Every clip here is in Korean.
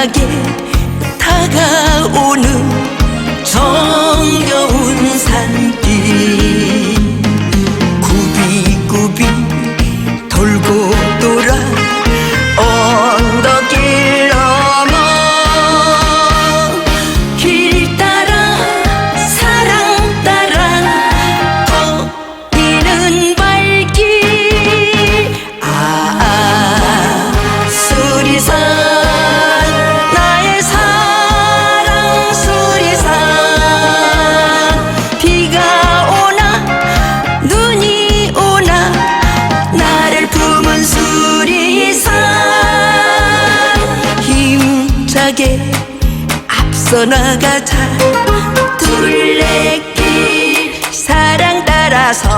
따뜻하게 다가오는 정겨운 산길 앞서 나가자. 둘레길 사랑 따라서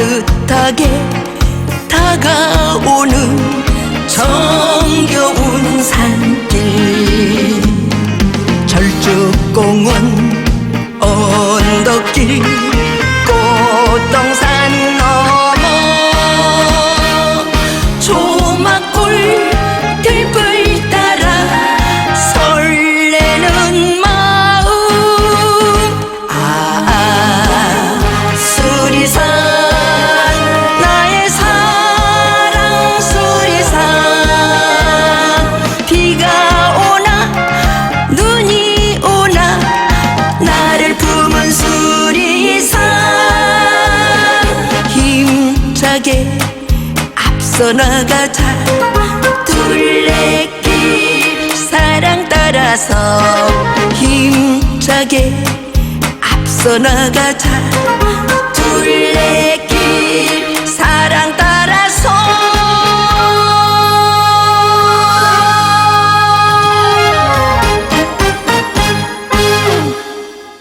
따뜻하게 다가오는 정겨운 산길. 절쭉공원 언덕길 꽃동산 앞서 나가자 둘레길 사랑 따라서 힘차게 앞서 나가자